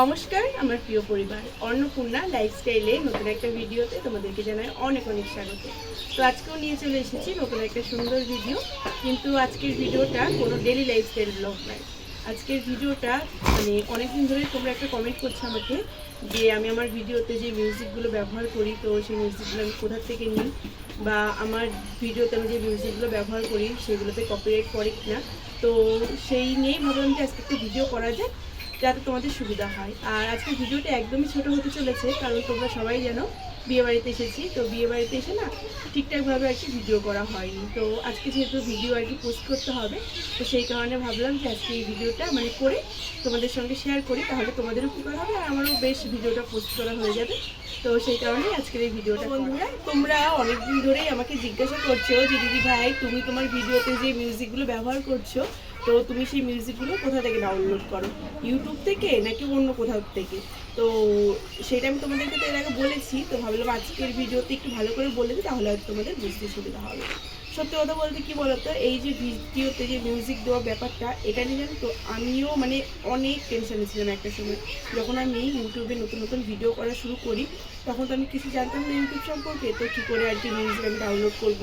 নমস্কার, আমার প্রিয় পরিবার, অন্নপূর্ণা লাইফস্টাইলে নতুন একটা ভিডিওতে তোমাদেরকে জানাই অনেক অনেক স্বাগত। তো আজকেও নিয়ে চলে এসেছি নতুন একটা সুন্দর ভিডিও কিন্তু আজকের ভিডিওটা কোনো ডেলি লাইফস্টাইল ব্লগ নয়। আজকের ভিডিওটা মানে অনেকদিন ধরে তোমরা একটা কমেন্ট করছ আমাকে যে আমি আমার ভিডিওতে যে মিউজিকগুলো ব্যবহার করি, তো সেই মিউজিকগুলো আমি কোথা থেকে নিই? বা আমার ভিডিওতে আমি যে মিউজিকগুলো ব্যবহার করি, সেগুলোতে কপিরাইট পড়ে কিনা? তো সেই নিয়েই ভাবলাম যে আজকে একটা ভিডিও করা যায় যাতে তোমাদের সুবিধা হয়। আর আজকে ভিডিওটা একদমই ছোট হতে চলেছে, কারণ তোমরা সবাই জানো বিয়ে বাড়িতে এসেছি। তো বিয়ে বাড়িতে এসে না ঠিকঠাকভাবে আর কি ভিডিও করা হয়নি। তো আজকে যেহেতু ভিডিও আর কি পোস্ট করতে হবে, তো সেই কারণে ভাবলাম যে আজকে এই ভিডিওটা মানে করে তোমাদের সঙ্গে শেয়ার করি, তাহলে তোমাদের উপকার হবে আর আমারও বেশ ভিডিওটা পোস্ট করা হয়ে যাবে। তো সেই কারণে আজকের এই ভিডিওটা বন্ধুরা, তোমরা অনেকদিন ধরেই আমাকে জিজ্ঞাসা করছ যে, দিদি ভাই, তুমি তোমার ভিডিওতে যে মিউজিকগুলো ব্যবহার করছ তো তুমি সেই মিউজিকগুলো কোথা থেকে ডাউনলোড করো? ইউটিউব থেকে নাকি অন্য কোথাও থেকে? তো সেটা আমি তোমাদেরকে তো এর আগে বলেছি, তো ভাবলাম আজকের ভিডিওতে একটু ভালো করে বলে দিই, তাহলে হয়তো তোমাদের বুঝতে সুবিধা হবে। সত্যি কথা বলতে কি বলতো? এই যে ভিডিওতে যে মিউজিক দেওয়া ব্যাপারটা, এটা নিয়ে জানো তো, আমিও মানে অনেক টেনশনে ছিলাম একটা সময়। যখন আমি ইউটিউবে নতুন নতুন ভিডিও করা শুরু করি, তখন তো আমি কিছু জানতাম না ইউটিউব সম্পর্কে। তো কী করে আর কি মিউজিক আমি ডাউনলোড করব?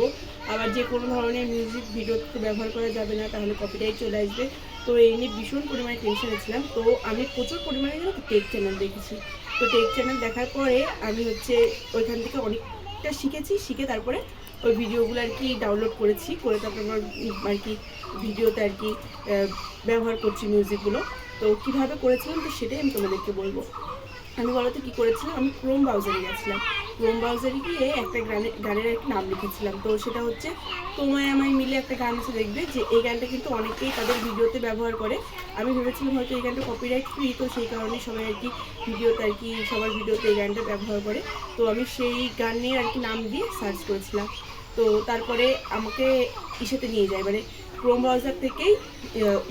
আবার যে কোনো ধরনের মিউজিক ভিডিওতে ব্যবহার করা যাবে না, তাহলে কপিটাই চলে আসবে। তো এই নিয়ে ভীষণ পরিমাণে টেনশনে ছিলাম। তো আমি প্রচুর পরিমাণে যেন টেক চ্যানেল দেখেছি। তো টেক চ্যানেল দেখার পরে আমি হচ্ছে ওইখান থেকে অনেকটা শিখেছি, শিখে তারপরে ওই ভিডিওগুলো আর কি ডাউনলোড করেছি, করে তারপর আমার আর কি ভিডিওতে আর কি ব্যবহার করছি মিউজিকগুলো তো কীভাবে করেছিলাম তো সেটাই আমি তোমাদেরকে বলব। আমি বলতে কী করেছিলাম? আমি ক্রোম ব্রাউজারে গেছিলাম। ক্রোম ব্রাউজারে গিয়ে একটা গানের গানের একটা নাম লিখেছিলাম। তো সেটা হচ্ছে, তোমায় আমায় মিলে একটা গান আছে দেখবে যে এই গানটা কিন্তু অনেকেই তাদের ভিডিওতে ব্যবহার করে। আমি ভেবেছিলাম হয়তো এই গানটা কপিরাইট ফ্রি তো সেই কারণে সবাই আর কি ভিডিওতে আর কি, সবার ভিডিওতে এই গানটা ব্যবহার করে। তো আমি সেই গানের আর কি নাম দিয়ে সার্চ করেছিলাম। তো তারপরে আমাকে ইসেতে নিয়ে যায় মানে ক্রোম ব্রাউজার থেকেই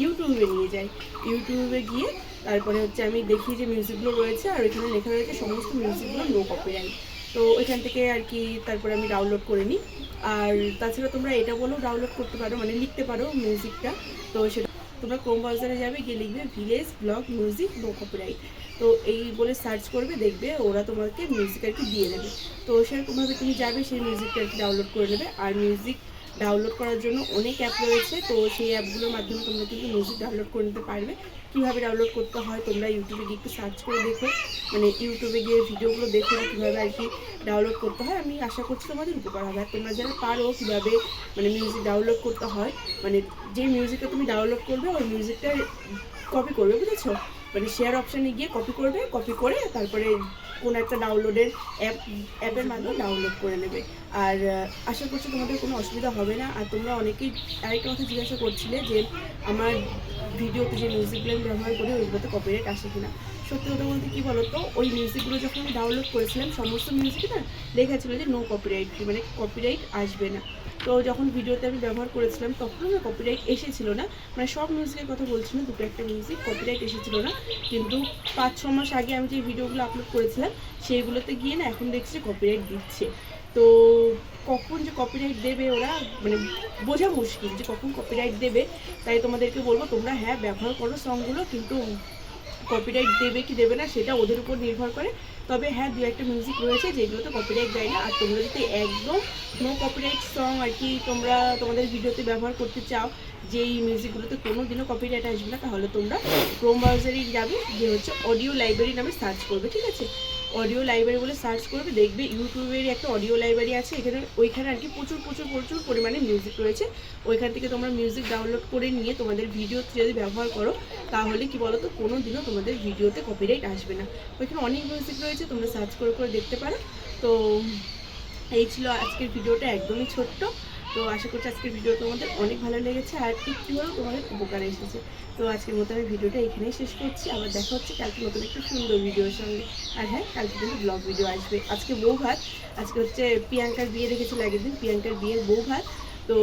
ইউটিউবে নিয়ে যায়। ইউটিউবে গিয়ে তারপরে হচ্ছে আমি দেখি যে মিউজিকগুলো রয়েছে আর ওইখানে লেখা রয়েছে সমস্ত মিউজিকগুলো নো কপিরাইট তো ওইখান থেকে আর কি তারপরে আমি ডাউনলোড করে নিই। আর তাছাড়া তোমরা এটা বলো ডাউনলোড করতে পারো মানে লিখতে পারো মিউজিকটা তো সেটা তোমরা ক্রোম ব্রাউজারে যাবে গিয়ে লিখবে village blog music no copyright তো এই বলে সার্চ করবে, দেখবে ওরা তোমাকে মিউজিক আর কি দিয়ে দেবে। তো সেরকমভাবে তুমি যাবে, সেই মিউজিকটা আর কি ডাউনলোড করে নেবে। আর মিউজিক ডাউনলোড করার জন্য অনেক অ্যাপ রয়েছে, তো সেই অ্যাপগুলোর মাধ্যমে তোমরা কিন্তু মিউজিক ডাউনলোড করে নিতে পারবে। কীভাবে ডাউনলোড করতে হয়, তোমরা ইউটিউবে গিয়ে একটু সার্চ করে দেখো। মানে ইউটিউবে গিয়ে ভিডিওগুলো দেখো কীভাবে আর কি ডাউনলোড করতে হয়। আমি আশা করছি তোমাদের উপকার হবে। আর তোমরা যারা পারো কীভাবে মানে মিউজিক ডাউনলোড করতে হয় মানে যে মিউজিকটা তুমি ডাউনলোড করবে, ওই মিউজিকটা কপি করবে, বুঝেছ? মানে শেয়ার অপশানে গিয়ে কপি করবে কপি করে তারপরে কোনো একটা ডাউনলোডের অ্যাপ অ্যাপের মাধ্যমে ডাউনলোড করে নেবে। আর আশা করছি তোমাদের কোনো অসুবিধা হবে না। আর তোমরা অনেকেই আরেকটা কথা জিজ্ঞাসা করছিলে যে, আমার ভিডিওতে যে মিউজিকগুলো আমি ব্যবহার করি ওইগুলোতে কপিরাইট আসে কিনা? সত্যি কথা বলতে কী বলো তো ওই মিউজিকগুলো যখন আমি ডাউনলোড করেছিলাম, সমস্ত মিউজিকে না লেখা ছিল যে নো কপিরাইট মানে কপিরাইট আসবে না। তো যখন ভিডিওতে আমি ব্যবহার করেছিলাম, তখন না কপিরাইট এসেছিল না। মানে সব মিউজিকের কথা বলছি না, দুটো একটা মিউজিক কপিরাইট এসেছিল না। কিন্তু পাঁচ, ছ মাস আগে আমি যে ভিডিওগুলো আপলোড করেছিলাম, সেইগুলোতে গিয়ে না এখন দেখছি কপিরাইট দিচ্ছে। তো কখন যে কপিরাইট দেবে ওরা মানে বোঝা মুশকিল যে কখন কপিরাইট দেবে। তাই তোমাদেরকে বলব, তোমরা হ্যাঁ ব্যবহার করো সংগুলো কিন্তু কপিরাইট দেবে কি দেবে না, সেটা ওদের উপর নির্ভর করে। তবে হ্যাঁ দু একটা মিউজিক রয়েছে যেগুলোতে কপিরাইট দেয় না। আর তোমরা যদি একদম নো কপিরাইট সং আর কি তোমরা তোমাদের ভিডিওতে ব্যবহার করতে চাও যেই মিউজিকগুলোতে কোনো দিনও কপিরাইট আসবে না, তাহলে তোমরা ক্রোম ব্রাউজারেই যাবে যে হচ্ছে অডিও লাইব্রেরি নামে সার্চ করবে, ঠিক আছে? অডিও লাইব্রেরি বলে সার্চ করবে, দেখবে ইউটিউবের একটা অডিও লাইব্রেরি আছে, এখানে ওইখানে আর কি প্রচুর প্রচুর প্রচুর পরিমাণে মিউজিক রয়েছে। ওইখান থেকে তোমরা মিউজিক ডাউনলোড করে নিয়ে তোমাদের ভিডিওতে যদি ব্যবহার করো, তাহলে কি বলো তো কোনো দিনও তোমাদের ভিডিওতে কপিরাইট আসবে না। ওইখানে অনেক মিউজিক রয়েছে, তোমরা সার্চ করে করে দেখতে পারো। তো, এই ছিল আজকের ভিডিওটা একদমই ছোট্ট। তো আশা করছি আজকের ভিডিও তোমাদের অনেক ভালো লেগেছে আর একটু হলেও তোমাদের উপকারে এসেছে। তো আজকের মতো আমি ভিডিওটা এখানেই শেষ করছি। আবার দেখা হচ্ছে কালকে নতুন একটা সুন্দর ভিডিওর সঙ্গে। আর হ্যাঁ কালকে কিন্তু ব্লগ ভিডিও আসবে। আজকে বউ ভাত, আজকে হচ্ছে প্রিয়াঙ্কার বিয়ে রেখেছিল আগের দিন, প্রিয়াঙ্কার বিয়ের বউ ভাত। তো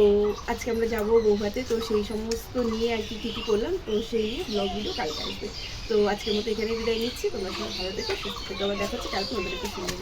আজকে আমরা যাব বউ ভাতে। তো সেই সমস্ত নিয়ে আর কি, কী কী করলাম? তো সেই নিয়ে ব্লগ ভিডিও কালকে আসবে। তো আজকের মতো এখানে বিদায় নিচ্ছি। তোমরা সবাই ভালো থেকো, সুস্থ থেকো। আবার দেখা হচ্ছে কালকে নতুন একটা সুন্দর